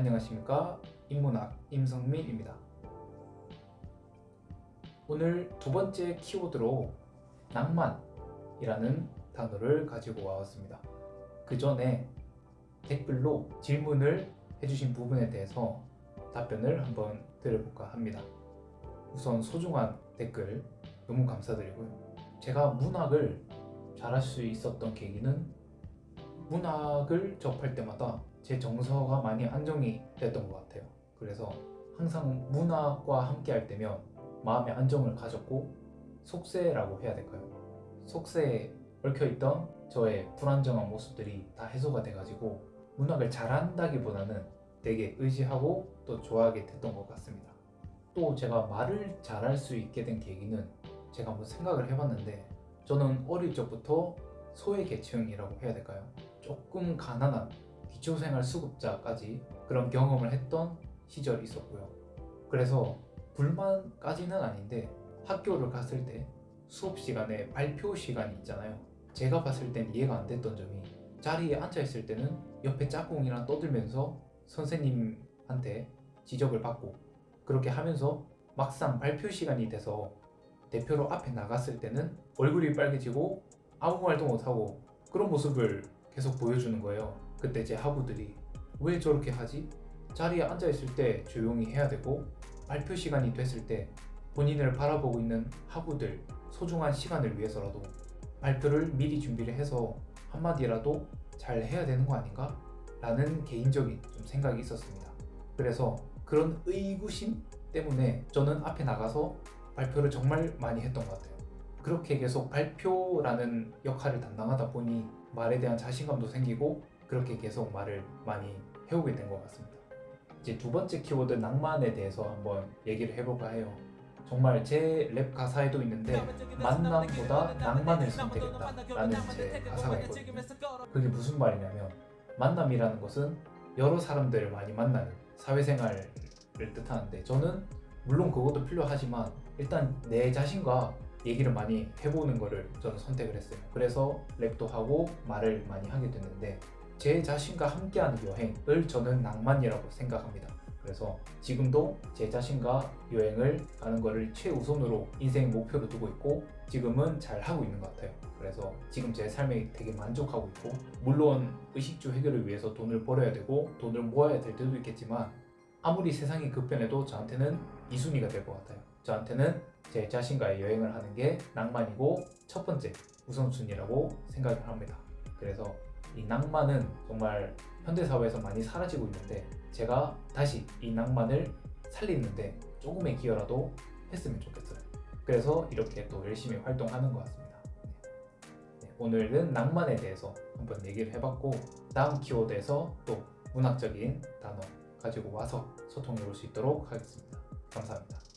안녕하십니까 인문학 임성민입니다. 오늘 두 번째 키워드로 낭만이라는 단어를 가지고 와왔습니다. 그 전에 댓글로 질문을 해주신 부분에 대해서 답변을 한번 드려볼까 합니다. 우선 소중한 댓글 너무 감사드리고요. 제가 문학을 잘할 수 있었던 계기는 문학을 접할 때마다 제 정서가 많이 안정이 됐던 것 같아요. 그래서 항상 문학과 함께 할 때면 마음의 안정을 가졌고 속세라고 해야 될까요? 속세에 얽혀있던 저의 불안정한 모습들이 다 해소가 돼가지고 문학을 잘한다기보다는 되게 의지하고 또 좋아하게 됐던 것 같습니다. 또 제가 말을 잘할 수 있게 된 계기는 제가 한번 생각을 해봤는데 저는 어릴 적부터 소외 계층이라고 해야 될까요? 조금 가난한 기초생활 수급자까지 그런 경험을 했던 시절이 있었고요. 그래서 불만까지는 아닌데 학교를 갔을 때 수업 시간에 발표 시간이 있잖아요. 제가 봤을 땐 이해가 안 됐던 점이 자리에 앉아 있을 때는 옆에 짝꿍이랑 떠들면서 선생님한테 지적을 받고 그렇게 하면서 막상 발표 시간이 돼서 대표로 앞에 나갔을 때는 얼굴이 빨개지고 아무 말도 못하고 그런 모습을 계속 보여주는 거예요. 그때 제 하부들이 왜 저렇게 하지? 자리에 앉아 있을 때 조용히 해야 되고 발표 시간이 됐을 때 본인을 바라보고 있는 하부들 소중한 시간을 위해서라도 발표를 미리 준비를 해서 한마디라도 잘 해야 되는 거 아닌가? 라는 개인적인 좀 생각이 있었습니다. 그래서 그런 의구심 때문에 저는 앞에 나가서 발표를 정말 많이 했던 것 같아요. 그렇게 계속 발표라는 역할을 담당하다 보니 말에 대한 자신감도 생기고 그렇게 계속 말을 많이 해오게 된 것 같습니다. 이제 두 번째 키워드 낭만에 대해서 한번 얘기를 해볼까 해요. 정말 제 랩 가사에도 있는데 만남보다 낭만을 선택했다 라는 제 가사가 있거든요. 그게 무슨 말이냐면 만남이라는 것은 여러 사람들을 많이 만나는 사회생활을 뜻하는데 저는 물론 그것도 필요하지만 일단 내 자신과 얘기를 많이 해보는 거를 저는 선택을 했어요. 그래서 랩도 하고 말을 많이 하게 됐는데 제 자신과 함께하는 여행을 저는 낭만이라고 생각합니다. 그래서 지금도 제 자신과 여행을 가는 거를 최우선으로 인생 목표로 두고 있고 지금은 잘 하고 있는 것 같아요. 그래서 지금 제 삶에 되게 만족하고 있고 물론 의식주 해결을 위해서 돈을 벌어야 되고 돈을 모아야 될 때도 있겠지만 아무리 세상이 급변해도 저한테는 이순위가 될 것 같아요. 저한테는 제 자신과의 여행을 하는 게 낭만이고 첫 번째 우선순위라고 생각을 합니다. 그래서 이 낭만은 정말 현대 사회에서 많이 사라지고 있는데 제가 다시 이 낭만을 살리는데 조금의 기여라도 했으면 좋겠어요. 그래서 이렇게 또 열심히 활동하는 것 같습니다. 네, 오늘은 낭만에 대해서 한번 얘기를 해봤고 다음 키워드에서 또 문학적인 단어 가지고 와서 소통해 볼 수 있도록 하겠습니다. 감사합니다.